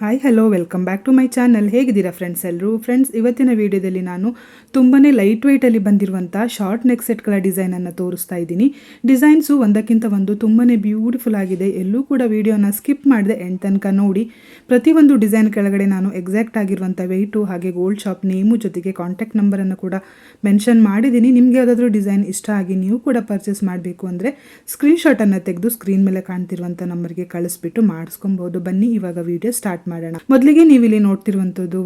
Hi hello welcome back to my channel ಹೇಗಿದ್ದೀರಾ friends ಎಲ್ಲರೂ friends ಇವತ್ತಿನ ವಿಡಿಯೋದಲ್ಲಿ ನಾನು ತುಂಬಾ ಲೈಟ್ ವೆಯ್ಟಲ್ಲಿ ಬಂದಿರುವಂಥ ಶಾರ್ಟ್ ನೆಕ್ ಸೆಟ್ಗಳ ಡಿಸೈನನ್ನು ತೋರಿಸ್ತಾ ಇದ್ದೀನಿ. ಡಿಸೈನ್ಸು ಒಂದಕ್ಕಿಂತ ಒಂದು ತುಂಬಾ ಬ್ಯೂಟಿಫುಲ್ ಆಗಿದೆ. ಎಲ್ಲೂ ಕೂಡ ವೀಡಿಯೋನ ಸ್ಕಿಪ್ ಮಾಡಿದೆ ಎಂಡ್ ತನಕ ನೋಡಿ. ಪ್ರತಿಯೊಂದು ಡಿಸೈನ್ ಕೆಳಗಡೆ ನಾನು ಎಕ್ಸಾಕ್ಟ್ ಆಗಿರುವಂಥ ವೆಯ್ಟು ಹಾಗೆ ಗೋಲ್ಡ್ ಶಾಪ್ ನೇಮು ಜೊತೆಗೆ ಕಾಂಟ್ಯಾಕ್ಟ್ ನಂಬರನ್ನು ಕೂಡ ಮೆನ್ಷನ್ ಮಾಡಿದ್ದೀನಿ. ನಿಮಗೆ ಯಾವುದಾದ್ರೂ ಡಿಸೈನ್ ಇಷ್ಟ ಆಗಿ ನೀವು ಕೂಡ ಪರ್ಚೇಸ್ ಮಾಡಬೇಕು ಅಂದರೆ ಸ್ಕ್ರೀನ್ಶಾಟನ್ನು ತೆಗೆದು ಸ್ಕ್ರೀನ್ ಮೇಲೆ ಕಾಣ್ತಿರುವಂಥ ನಂಬರ್ಗೆ ಕಳಿಸ್ಬಿಟ್ಟು ಮಾಡಿಸ್ಕೊಬೋದು. ಬನ್ನಿ, ಇವಾಗ ವೀಡಿಯೋ ಸ್ಟಾರ್ಟ್ ಮಾಡೋಣ. ಮೊದಲಿಗೆ ನೀವು ಇಲ್ಲಿ ನೋಡ್ತಿರುವಂಥದ್ದು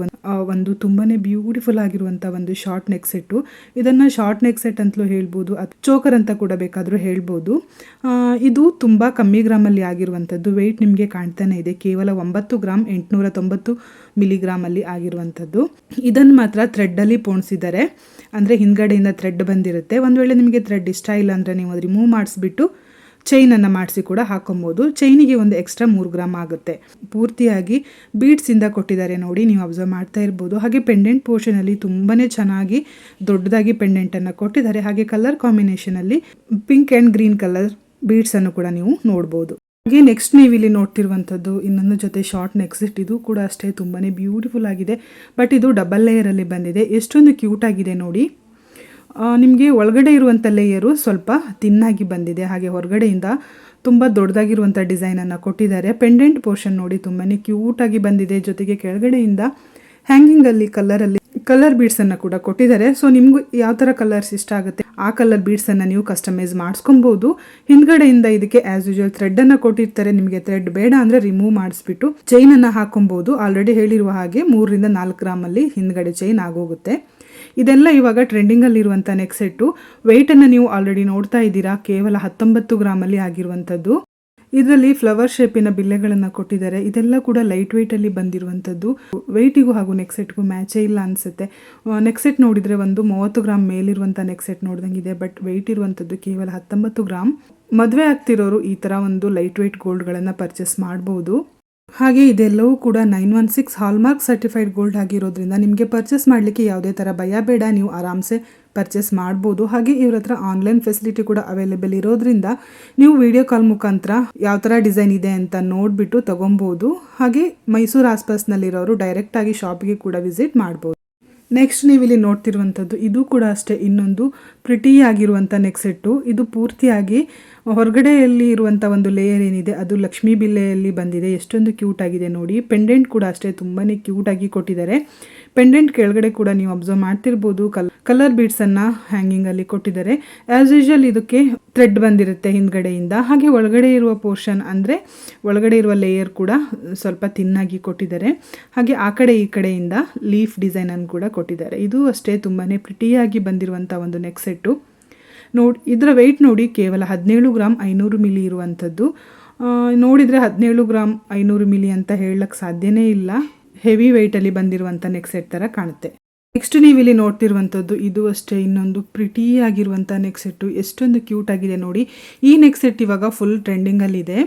ಒಂದು ತುಂಬಾನೇ ಬ್ಯೂಟಿಫುಲ್ ಆಗಿರುವಂಥ ಒಂದು ಶಾರ್ಟ್ ನೆಕ್ ಸೆಟ್ಟು ಇದನ್ನ ಶಾರ್ಟ್ ನೆಕ್ ಸೆಟ್ ಅಂತಲೂ ಹೇಳ್ಬೋದು ಚೋಕರ್ ಅಂತ ಕೂಡ ಬೇಕಾದರೂ ಹೇಳ್ಬೋದು. ಇದು ತುಂಬ ಕಮ್ಮಿ ಗ್ರಾಮಲ್ಲಿ ಆಗಿರುವಂಥದ್ದು ವೆಯ್ಟ್ ನಿಮಗೆ ಕಾಣ್ತಾನೆ ಇದೆ. ಕೇವಲ ಒಂಬತ್ತು ಗ್ರಾಮ್ ಎಂಟುನೂರ ತೊಂಬತ್ತು ಮಿಲಿಗ್ರಾಮಲ್ಲಿ ಆಗಿರುವಂಥದ್ದು. ಇದನ್ನು ಮಾತ್ರ ಥ್ರೆಡ್ಡಲ್ಲಿ ಪೋಣಿಸಿದ್ದಾರೆ ಅಂದರೆ ಹಿಂದ್ಗಡೆಯಿಂದ ಥ್ರೆಡ್ ಬಂದಿರುತ್ತೆ. ಒಂದು ವೇಳೆ ನಿಮಗೆ ಥ್ರೆಡ್ ಇಷ್ಟ ಇಲ್ಲ ಅಂದರೆ ನೀವು ಅದು ರಿಮೂವ್ ಮಾಡಿಸ್ಬಿಟ್ಟು ಚೈನನ್ನು ಮಾಡಿಸಿ ಕೂಡ ಹಾಕೊಬೋದು. ಚೈನಿಗೆ ಒಂದು ಎಕ್ಸ್ಟ್ರಾ ಮೂರು ಗ್ರಾಮ್ ಆಗುತ್ತೆ. ಪೂರ್ತಿಯಾಗಿ ಬೀಡ್ಸಿಂದ ಕೊಟ್ಟಿದ್ದಾರೆ ನೋಡಿ, ನೀವು ಅಬ್ಸರ್ವ್ ಮಾಡ್ತಾ ಇರ್ಬೋದು. ಹಾಗೆ ಪೆಂಡೆಂಟ್ ಪೋರ್ಷನಲ್ಲಿ ತುಂಬಾ ಚೆನ್ನಾಗಿ ದೊಡ್ಡದಾಗಿ ಪೆಂಡೆಂಟನ್ನು ಕೊಟ್ಟಿದ್ದಾರೆ. ಹಾಗೆ ಕಲರ್ ಕಾಂಬಿನೇಷನಲ್ಲಿ ಪಿಂಕ್ ಆ್ಯಂಡ್ ಗ್ರೀನ್ ಕಲರ್ ಬೀಡ್ಸನ್ನು ಕೂಡ ನೀವು ನೋಡ್ಬೋದು. ಹಾಗೆ ನೆಕ್ಸ್ಟ್ ನೀವು ಇಲ್ಲಿ ನೋಡ್ತಿರುವಂಥದ್ದು, ಇನ್ನೊಂದು ಜೊತೆ ಶಾರ್ಟ್ ನೆಕ್ಸ್ಟ್ ಇದು ಕೂಡ ಅಷ್ಟೇ ತುಂಬಾ ಬ್ಯೂಟಿಫುಲ್ ಆಗಿದೆ. ಬಟ್ ಇದು ಡಬಲ್ ಲೇಯರಲ್ಲಿ ಬಂದಿದೆ. ಎಷ್ಟೊಂದು ಕ್ಯೂಟ್ ಆಗಿದೆ ನೋಡಿ. ನಿಮಗೆ ಒಳಗಡೆ ಇರುವಂಥ ಲೇಯರು ಸ್ವಲ್ಪ ತಿನ್ನಾಗಿ ಬಂದಿದೆ. ಹಾಗೆ ಹೊರಗಡೆಯಿಂದ ತುಂಬ ದೊಡ್ಡದಾಗಿರುವಂಥ ಡಿಸೈನನ್ನು ಕೊಟ್ಟಿದ್ದಾರೆ. ಪೆಂಡೆಂಟ್ ಪೋರ್ಷನ್ ನೋಡಿ ತುಂಬಾ ಕ್ಯೂಟಾಗಿ ಬಂದಿದೆ. ಜೊತೆಗೆ ಕೆಳಗಡೆಯಿಂದ ಹ್ಯಾಂಗಿಂಗಲ್ಲಿ ಕಲರಲ್ಲಿ ಕಲರ್ ಬೀಡ್ಸನ್ನು ಕೂಡ ಕೊಟ್ಟಿದ್ದಾರೆ. ಸೊ ನಿಮಗೂ ಯಾವ ಥರ ಕಲರ್ಸ್ ಇಷ್ಟ ಆಗುತ್ತೆ, ಆ ಕಲರ್ ಬೀಡ್ಸನ್ನು ನೀವು ಕಸ್ಟಮೈಸ್ ಮಾಡಿಸ್ಕೊಬೋದು. ಹಿಂದ್ಗಡೆಯಿಂದ ಇದಕ್ಕೆ ಆ್ಯಸ್ ಯೂಶುವಲ್ ಥ್ರೆಡ್ಡನ್ನು ಕೊಟ್ಟಿರ್ತಾರೆ. ನಿಮಗೆ ಥ್ರೆಡ್ ಬೇಡ ಅಂದರೆ ರಿಮೂವ್ ಮಾಡಿಸ್ಬಿಟ್ಟು ಚೈನನ್ನು ಹಾಕೊಬೋದು ಆಲ್ರೆಡಿ ಹೇಳಿರುವ ಹಾಗೆ ಮೂರರಿಂದ ನಾಲ್ಕು ಗ್ರಾಮಲ್ಲಿ ಹಿಂದ್ಗಡೆ ಚೈನ್ ಆಗೋಗುತ್ತೆ. ಇದೆಲ್ಲ ಇವಾಗ ಟ್ರೆಂಡಿಂಗಲ್ಲಿರುವಂಥ ನೆಕ್ ಸೆಟ್ಟು ವೆಯ್ಟನ್ನು ನೀವು ಆಲ್ರೆಡಿ ನೋಡ್ತಾ ಇದ್ದೀರಾ? ಕೇವಲ ಹತ್ತೊಂಬತ್ತು ಗ್ರಾಮಲ್ಲಿ ಆಗಿರುವಂಥದ್ದು. ಇದರಲ್ಲಿ ಫ್ಲವರ್ ಶೇಪಿನ ಬಿಲ್ಲೆಗಳನ್ನು ಕೊಟ್ಟಿದ್ದಾರೆ. ಇದೆಲ್ಲ ಕೂಡ ಲೈಟ್ ವೆಯ್ಟಲ್ಲಿ ಬಂದಿರುವಂಥದ್ದು. ವೆಯ್ಟಿಗೂ ಹಾಗೂ ನೆಕ್ ಸೆಟ್ಗೂ ಮ್ಯಾಚೇ ಇಲ್ಲ ಅನಿಸುತ್ತೆ. ನೆಕ್ ಸೆಟ್ ನೋಡಿದರೆ ಒಂದು ಮೂವತ್ತು ಗ್ರಾಮ್ ಮೇಲಿರುವಂಥ ನೆಕ್ ಸೆಟ್ ನೋಡ್ದಂಗಿದೆ ಬಟ್ ವೆಯ್ಟ್ ಇರುವಂಥದ್ದು ಕೇವಲ ಹತ್ತೊಂಬತ್ತು ಗ್ರಾಮ್ ಮದುವೆ ಆಗ್ತಿರೋರು ಈ ಥರ ಒಂದು ಲೈಟ್ ವೆಯ್ಟ್ ಗೋಲ್ಡ್ಗಳನ್ನು ಪರ್ಚೇಸ್ ಮಾಡ್ಬೋದು. ಹಾಗೆ ಇದೆಲ್ಲವೂ ಕೂಡ nine one six hallmark certified gold ಆಗಿರೋದ್ರಿಂದ ನಿಮಗೆ ಪರ್ಚೇಸ್ ಮಾಡಲಿಕ್ಕೆ ಯಾವುದೇ ಥರ ಭಯ ಬೇಡ, ನೀವು ಆರಾಮ್ಸೆ ಪರ್ಚೇಸ್ ಮಾಡ್ಬೋದು. ಹಾಗೆ ಇವ್ರ ಹತ್ರ ಆನ್ಲೈನ್ ಫೆಸಿಲಿಟಿ ಕೂಡ ಅವೈಲೇಬಲ್ ಇರೋದ್ರಿಂದ ನೀವು ವಿಡಿಯೋ ಕಾಲ್ ಮುಖಾಂತರ ಯಾವ ಥರ ಡಿಸೈನ್ ಇದೆ ಅಂತ ನೋಡಿಬಿಟ್ಟು ತೊಗೊಬೋದು. ಹಾಗೆ ಮೈಸೂರು ಆಸ್ಪಾಸ್ನಲ್ಲಿರೋರು ಡೈರೆಕ್ಟಾಗಿ ಶಾಪ್ಗೆ ಕೂಡ ವಿಸಿಟ್ ಮಾಡ್ಬೋದು. ನೆಕ್ಸ್ಟ್ ನೀವು ಇಲ್ಲಿ ನೋಡ್ತಿರುವಂಥದ್ದು, ಇದು ಕೂಡ ಅಷ್ಟೇ, ಇನ್ನೊಂದು ಪ್ರಿಟಿ ಆಗಿರುವಂಥ ನೆಕ್ ಸೆಟ್ಟು ಇದು ಪೂರ್ತಿಯಾಗಿ ಹೊರಗಡೆಯಲ್ಲಿ ಇರುವಂಥ ಒಂದು ಲೇಯರ್ ಏನಿದೆ, ಅದು ಲಕ್ಷ್ಮೀ ಬಿಲ್ಲೆಯಲ್ಲಿ ಬಂದಿದೆ. ಎಷ್ಟೊಂದು ಕ್ಯೂಟ್ ಆಗಿದೆ ನೋಡಿ. ಪೆಂಡೆಂಟ್ ಕೂಡ ಅಷ್ಟೇ ತುಂಬಾ ಕ್ಯೂಟ್ ಆಗಿ ಕೊಟ್ಟಿದ್ದಾರೆ. ಪೆಂಡೆಂಟ್ ಕೆಳಗಡೆ ಕೂಡ ನೀವು ಅಬ್ಸರ್ವ್ ಮಾಡ್ತಿರ್ಬೋದು. ಕಲ್ ಕಲರ್ ಬೀಡ್ಸನ್ನು ಹ್ಯಾಂಗಿಂಗಲ್ಲಿ ಕೊಟ್ಟಿದ್ದಾರೆ. ಆ್ಯಸ್ ಯೂಶಲ್ ಇದಕ್ಕೆ ಥ್ರೆಡ್ ಬಂದಿರುತ್ತೆ ಹಿಂದ್ಗಡೆಯಿಂದ. ಹಾಗೆ ಒಳಗಡೆ ಇರುವ ಪೋರ್ಷನ್ ಅಂದರೆ ಒಳಗಡೆ ಇರುವ ಲೇಯರ್ ಕೂಡ ಸ್ವಲ್ಪ ತಿನ್ನಾಗಿ ಕೊಟ್ಟಿದ್ದಾರೆ. ಹಾಗೆ ಆ ಕಡೆ ಈ ಕಡೆಯಿಂದ ಲೀಫ್ ಡಿಸೈನನ್ನು ಕೂಡ ಕೊಟ್ಟಿದ್ದಾರೆ. ಇದು ಅಷ್ಟೇ ತುಂಬಾ ಪ್ರಿಟಿಯಾಗಿ ಬಂದಿರುವಂಥ ಒಂದು ನೆಕ್ ಸೆಟ್ಟು ನೋಡಿ, ಇದರ ವೆಯ್ಟ್ ನೋಡಿ ಕೇವಲ ಹದಿನೇಳು ಗ್ರಾಮ್ ಐನೂರು ಮಿಲಿ ಇರುವಂಥದ್ದು. ನೋಡಿದರೆ ಹದಿನೇಳು ಗ್ರಾಮ್ ಐನೂರು ಮಿಲಿ ಅಂತ ಹೇಳಕ್ಕೆ ಸಾಧ್ಯನೇ ಇಲ್ಲ. ಹೆವಿ ವೆಯ್ಟಲ್ಲಿ ಬಂದಿರುವಂಥ ನೆಕ್ ಸೆಟ್ ಥರ ಕಾಣುತ್ತೆ. ನೆಕ್ಸ್ಟ್ ನೀವು ಇಲ್ಲಿ ನೋಡ್ತಿರುವಂಥದ್ದು ಇದು ಅಷ್ಟೇ, ಇನ್ನೊಂದು ಪ್ರಿಟಿ ಆಗಿರುವಂಥ ನೆಕ್ ಸೆಟ್ಟು ಎಷ್ಟೊಂದು ಕ್ಯೂಟ್ ಆಗಿದೆ ನೋಡಿ. ಈ ನೆಕ್ ಸೆಟ್ ಇವಾಗ ಫುಲ್ ಟ್ರೆಂಡಿಂಗಲ್ಲಿದೆ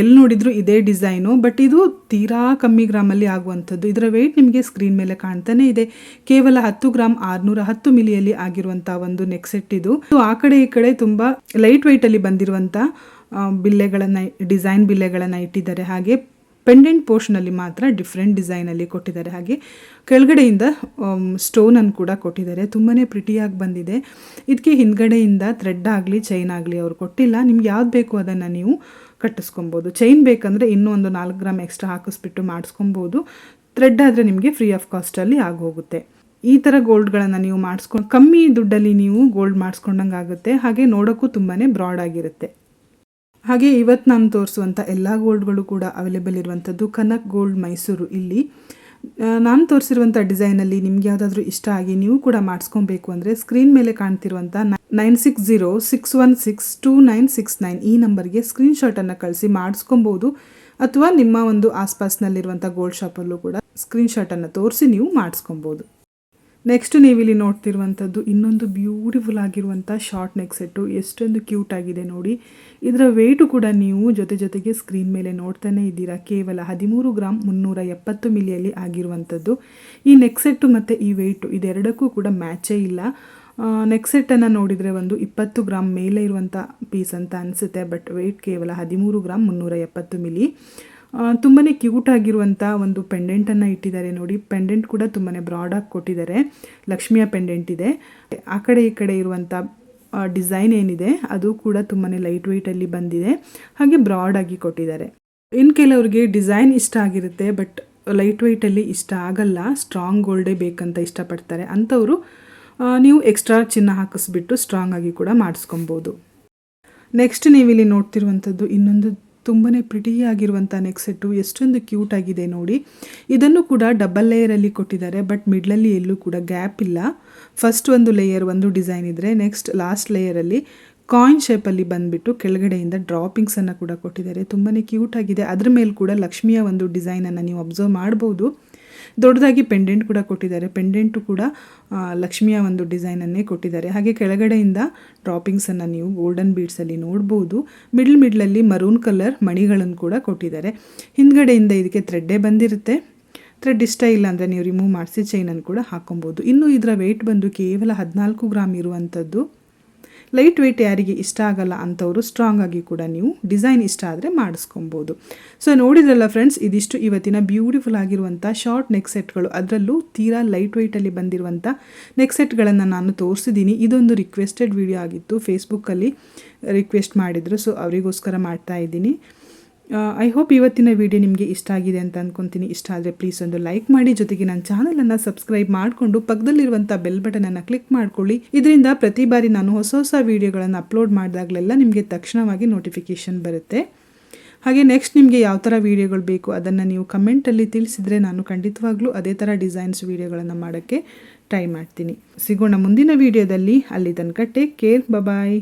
ಎಲ್ಲಿ ನೋಡಿದ್ರು ಇದೇ ಡಿಸೈನು ಬಟ್ ಇದು ತೀರಾ ಕಮ್ಮಿ ಗ್ರಾಮಲ್ಲಿ ಆಗುವಂಥದ್ದು. ಇದರ ವೆಯ್ಟ್ ನಿಮಗೆ ಸ್ಕ್ರೀನ್ ಮೇಲೆ ಕಾಣ್ತಾನೆ ಇದೆ. ಕೇವಲ ಹತ್ತು ಗ್ರಾಮ್ ಆರುನೂರ ಹತ್ತು ಮಿಲಿಯಲ್ಲಿ ಆಗಿರುವಂಥ ಒಂದು ನೆಕ್ ಸೆಟ್ ಇದು. ಇದು ಆ ಕಡೆ ಈ ಕಡೆ ತುಂಬ ಲೈಟ್ ವೆಯ್ಟಲ್ಲಿ ಬಂದಿರುವಂಥ ಬಿಲ್ಲೆಗಳನ್ನು ಡಿಸೈನ್ ಬಿಲ್ಲೆಗಳನ್ನು ಇಟ್ಟಿದ್ದಾರೆ. ಹಾಗೆ ಪೆಂಡೆಂಟ್ ಪೋರ್ಷನಲ್ಲಿ ಮಾತ್ರ ಡಿಫ್ರೆಂಟ್ ಡಿಸೈನಲ್ಲಿ ಕೊಟ್ಟಿದ್ದಾರೆ. ಹಾಗೆ ಕೆಳಗಡೆಯಿಂದ ಸ್ಟೋನನ್ನು ಕೂಡ ಕೊಟ್ಟಿದ್ದಾರೆ. ತುಂಬಾ ಪ್ರಿಟಿಯಾಗಿ ಬಂದಿದೆ. ಇದಕ್ಕೆ ಹಿಂದ್ಗಡೆಯಿಂದ ಥ್ರೆಡ್ ಆಗಲಿ ಚೈನ್ ಆಗಲಿ ಅವರು ಕೊಟ್ಟಿಲ್ಲ. ನಿಮ್ಗೆ ಯಾವ್ದು ಬೇಕು ಅದನ್ನು ನೀವು ಕಟ್ಟಿಸ್ಕೊಬೋದು. ಚೈನ್ ಬೇಕಂದರೆ ಇನ್ನೂ ಒಂದು ನಾಲ್ಕು ಗ್ರಾಮ್ ಎಕ್ಸ್ಟ್ರಾ ಹಾಕಿಸ್ಬಿಟ್ಟು ಮಾಡಿಸ್ಕೊಬೋದು. ಥ್ರೆಡ್ ಆದರೆ ನಿಮಗೆ ಫ್ರೀ ಆಫ್ ಕಾಸ್ಟಲ್ಲಿ ಆಗೋಗುತ್ತೆ. ಈ ಥರ ಗೋಲ್ಡ್ಗಳನ್ನು ನೀವು ಮಾಡಿಸ್ಕೊಂಡು ಕಮ್ಮಿ ದುಡ್ಡಲ್ಲಿ ನೀವು ಗೋಲ್ಡ್ ಮಾಡಿಸ್ಕೊಂಡಂಗೆ ಆಗುತ್ತೆ ಹಾಗೆ ನೋಡೋಕ್ಕೂ ತುಂಬಾ ಬ್ರಾಡ್ ಆಗಿರುತ್ತೆ. ಹಾಗೆ ಇವತ್ತು ನಾನು ತೋರಿಸುವಂಥ ಎಲ್ಲ ಗೋಲ್ಡ್ಗಳು ಕೂಡ ಅವೈಲೇಬಲ್ ಇರುವಂಥದ್ದು ಕನಕ್ ಗೋಲ್ಡ್ ಮೈಸೂರು. ಇಲ್ಲಿ ನಾನು ತೋರಿಸಿರುವಂಥ ಡಿಸೈನಲ್ಲಿ ನಿಮ್ಗೆ ಯಾವುದಾದ್ರೂ ಇಷ್ಟ ಆಗಿ ನೀವು ಕೂಡ ಮಾಡಿಸ್ಕೊಬೇಕು ಅಂದರೆ ಸ್ಕ್ರೀನ್ ಮೇಲೆ ಕಾಣ್ತಿರುವಂಥ nine six zero six one six two nine six nine ಈ ನಂಬರ್ಗೆ ಸ್ಕ್ರೀನ್ಶಾಟನ್ನು ಕಳಿಸಿ ಮಾಡಿಸ್ಕೊಬೋದು. ಅಥವಾ ನಿಮ್ಮ ಒಂದು ಆಸ್ಪಾಸ್ನಲ್ಲಿರುವಂಥ ಗೋಲ್ಡ್ ಶಾಪಲ್ಲೂ ಕೂಡ ಸ್ಕ್ರೀನ್ಶಾಟನ್ನು ತೋರಿಸಿ ನೀವು ಮಾಡಿಸ್ಕೊಬೋದು. ನೆಕ್ಸ್ಟ್ ನೀವಿಲ್ಲಿ ನೋಡ್ತಿರುವಂಥದ್ದು ಇನ್ನೊಂದು ಬ್ಯೂಟಿಫುಲ್ ಆಗಿರುವಂಥ ಶಾರ್ಟ್ ನೆಕ್ ಸೆಟ್ಟು ಎಷ್ಟೊಂದು ಕ್ಯೂಟ್ ಆಗಿದೆ ನೋಡಿ. ಇದರ ವೆಯ್ಟು ಕೂಡ ನೀವು ಜೊತೆ ಜೊತೆಗೆ ಸ್ಕ್ರೀನ್ ಮೇಲೆ ನೋಡ್ತಾನೆ ಇದ್ದೀರಾ. ಕೇವಲ ಹದಿಮೂರು ಗ್ರಾಮ್ ಮುನ್ನೂರ ಎಪ್ಪತ್ತು ಮಿಲಿಯಲ್ಲಿ ಆಗಿರುವಂಥದ್ದು. ಈ ನೆಕ್ ಸೆಟ್ಟು ಮತ್ತು ಈ ವೆಯ್ಟು ಇದೆರಡಕ್ಕೂ ಕೂಡ ಮ್ಯಾಚೇ ಇಲ್ಲ. ನೆಕ್ ಸೆಟ್ಟನ್ನು ನೋಡಿದರೆ ಒಂದು ಇಪ್ಪತ್ತು ಗ್ರಾಮ್ ಮೇಲೆ ಇರುವಂಥ ಪೀಸ್ ಅಂತ ಅನಿಸುತ್ತೆ. ಬಟ್ ವೆಯ್ಟ್ ಕೇವಲ ಹದಿಮೂರು ಗ್ರಾಮ್ ಮುನ್ನೂರ ಎಪ್ಪತ್ತು ಮಿಲಿ. ತುಂಬಾ ಕ್ಯೂಟ್ ಆಗಿರುವಂಥ ಒಂದು ಪೆಂಡೆಂಟನ್ನು ಇಟ್ಟಿದ್ದಾರೆ ನೋಡಿ. ಪೆಂಡೆಂಟ್ ಕೂಡ ತುಂಬಾ ಬ್ರಾಡಾಗಿ ಕೊಟ್ಟಿದ್ದಾರೆ. ಲಕ್ಷ್ಮಿಯ ಪೆಂಡೆಂಟ್ ಇದೆ. ಆ ಕಡೆ ಈ ಕಡೆ ಇರುವಂಥ ಡಿಸೈನ್ ಏನಿದೆ, ಅದು ಕೂಡ ತುಂಬಾ ಲೈಟ್ ವೆಯ್ಟಲ್ಲಿ ಬಂದಿದೆ. ಹಾಗೆ ಬ್ರಾಡಾಗಿ ಕೊಟ್ಟಿದ್ದಾರೆ. ಇನ್ನು ಕೆಲವರಿಗೆ ಡಿಸೈನ್ ಇಷ್ಟ ಆಗಿರುತ್ತೆ ಬಟ್ ಲೈಟ್ ವೆಯ್ಟಲ್ಲಿ ಇಷ್ಟ ಆಗಲ್ಲ. ಸ್ಟ್ರಾಂಗ್ ಗೋಲ್ಡೇ ಬೇಕಂತ ಇಷ್ಟಪಡ್ತಾರೆ. ಅಂಥವರು ನೀವು ಎಕ್ಸ್ಟ್ರಾ ಚಿನ್ನ ಹಾಕಿಸ್ಬಿಟ್ಟು ಸ್ಟ್ರಾಂಗ್ ಆಗಿ ಕೂಡ ಮಾಡಿಸ್ಕೊಬೋದು. ನೆಕ್ಸ್ಟ್ ನೀವಿಲ್ಲಿ ನೋಡ್ತಿರುವಂಥದ್ದು ಇನ್ನೊಂದು ತುಂಬಾ ಪ್ರಿಟಿಯಾಗಿರುವಂಥ ನೆಕ್ ಸೆಟ್ಟು ಎಷ್ಟೊಂದು ಕ್ಯೂಟ್ ಆಗಿದೆ ನೋಡಿ. ಇದನ್ನು ಕೂಡ ಡಬಲ್ ಲೇಯರಲ್ಲಿ ಕೊಟ್ಟಿದ್ದಾರೆ ಬಟ್ ಮಿಡ್ಲಲ್ಲಿ ಎಲ್ಲೂ ಕೂಡ ಗ್ಯಾಪ್ ಇಲ್ಲ. ಫಸ್ಟ್ ಒಂದು ಲೇಯರ್ ಒಂದು ಡಿಸೈನ್ ಇದ್ದರೆ ನೆಕ್ಸ್ಟ್ ಲಾಸ್ಟ್ ಲೇಯರಲ್ಲಿ ಕಾಯಿನ್ ಶೇಪಲ್ಲಿ ಬಂದುಬಿಟ್ಟು ಕೆಳಗಡೆಯಿಂದ ಡ್ರಾಪಿಂಗ್ಸನ್ನು ಕೂಡ ಕೊಟ್ಟಿದ್ದಾರೆ. ತುಂಬಾ ಕ್ಯೂಟ್ ಆಗಿದೆ. ಅದ್ರ ಮೇಲೆ ಕೂಡ ಲಕ್ಷ್ಮಿಯ ಒಂದು ಡಿಸೈನನ್ನು ನೀವು ಅಬ್ಸರ್ವ್ ಮಾಡ್ಬೋದು. ದೊಡ್ಡದಾಗಿ ಪೆಂಡೆಂಟ್ ಕೂಡ ಕೊಟ್ಟಿದ್ದಾರೆ. ಪೆಂಡೆಂಟು ಕೂಡ ಲಕ್ಷ್ಮಿಯ ಒಂದು ಡಿಸೈನನ್ನೇ ಕೊಟ್ಟಿದ್ದಾರೆ. ಹಾಗೆ ಕೆಳಗಡೆಯಿಂದ ಡ್ರಾಪಿಂಗ್ಸನ್ನು ನೀವು ಗೋಲ್ಡನ್ ಬೀಡ್ಸಲ್ಲಿ ನೋಡ್ಬೋದು. ಮಿಡ್ಲ್ ಮಿಡ್ಲಲ್ಲಿ ಮರೂನ್ ಕಲರ್ ಮಣಿಗಳನ್ನು ಕೂಡ ಕೊಟ್ಟಿದ್ದಾರೆ. ಹಿಂದ್ಗಡೆಯಿಂದ ಇದಕ್ಕೆ ಥ್ರೆಡ್ಡೇ ಬಂದಿರುತ್ತೆ. ಥ್ರೆಡ್ ಇಷ್ಟ ಇಲ್ಲ ಅಂದರೆ ನೀವು ರಿಮೂವ್ ಮಾಡಿಸಿ ಚೈನನ್ನು ಕೂಡ ಹಾಕೊಬೋದು ಇನ್ನು ಇದರ ವೆಯ್ಟ್ ಬಂದು ಕೇವಲ ಹದಿನಾಲ್ಕು ಗ್ರಾಮ್ ಇರುವಂಥದ್ದು ಲೈಟ್ ವೆಯ್ಟ್ ಯಾರಿಗೆ ಇಷ್ಟ ಆಗಲ್ಲ ಅಂಥವರು ಸ್ಟ್ರಾಂಗ್ ಆಗಿ ಕೂಡ ನೀವು ಡಿಸೈನ್ ಇಷ್ಟ ಆದರೆ ಮಾಡಿಸ್ಕೊಬೋದು. ಸೊ ನೋಡಿದ್ರಲ್ಲ ಫ್ರೆಂಡ್ಸ್ ಇದಿಷ್ಟು ಇವತ್ತಿನ ಬ್ಯೂಟಿಫುಲ್ ಆಗಿರುವಂಥ ಶಾರ್ಟ್ ನೆಕ್ ಸೆಟ್ಗಳು ಅದರಲ್ಲೂ ತೀರಾ ಲೈಟ್ ವೆಯ್ಟಲ್ಲಿ ಬಂದಿರುವಂಥ ನೆಕ್ ಸೆಟ್ಗಳನ್ನು ನಾನು ತೋರಿಸಿದ್ದೀನಿ. ಇದೊಂದು ರಿಕ್ವೆಸ್ಟೆಡ್ ವಿಡಿಯೋ ಆಗಿತ್ತು. ಫೇಸ್ಬುಕ್ಕಲ್ಲಿ ರಿಕ್ವೆಸ್ಟ್ ಮಾಡಿದರು. ಸೊ ಅವರಿಗೋಸ್ಕರ ಮಾಡ್ತಾ ಇದ್ದೀನಿ. ಐ ಹೋಪ್ ಇವತ್ತಿನ ವಿಡಿಯೋ ನಿಮಗೆ ಇಷ್ಟ ಆಗಿದೆ ಅಂತ ಅಂದ್ಕೊತೀನಿ ಇಷ್ಟ ಆದರೆ ಪ್ಲೀಸ್ ಒಂದು ಲೈಕ್ ಮಾಡಿ. ಜೊತೆಗೆ ನನ್ನ ಚಾನಲನ್ನು ಸಬ್ಸ್ಕ್ರೈಬ್ ಮಾಡಿಕೊಂಡು ಪಕ್ಕದಲ್ಲಿರುವಂಥ ಬೆಲ್ ಬಟನನ್ನು ಕ್ಲಿಕ್ ಮಾಡ್ಕೊಳ್ಳಿ. ಇದರಿಂದ ಪ್ರತಿ ಬಾರಿ ನಾನು ಹೊಸ ಹೊಸ ವೀಡಿಯೋಗಳನ್ನು ಅಪ್ಲೋಡ್ ಮಾಡಿದಾಗಲೆಲ್ಲ ನಿಮಗೆ ತಕ್ಷಣವಾಗಿ ನೋಟಿಫಿಕೇಷನ್ ಬರುತ್ತೆ. ಹಾಗೆ ನೆಕ್ಸ್ಟ್ ನಿಮಗೆ ಯಾವ ಥರ ವೀಡಿಯೋಗಳು ಬೇಕು ಅದನ್ನು ನೀವು ಕಮೆಂಟಲ್ಲಿ ತಿಳಿಸಿದರೆ ನಾನು ಖಂಡಿತವಾಗ್ಲೂ ಅದೇ ಥರ ಡಿಸೈನ್ಸ್ ವೀಡಿಯೋಗಳನ್ನು ಮಾಡೋಕ್ಕೆ ಟ್ರೈ ಮಾಡ್ತೀನಿ. ಸಿಗೋಣ ಮುಂದಿನ ವೀಡಿಯೋದಲ್ಲಿ ಅಲ್ಲಿ ತನಕ ಟೇಕ್ ಕೇರ್ ಬಬಾಯ್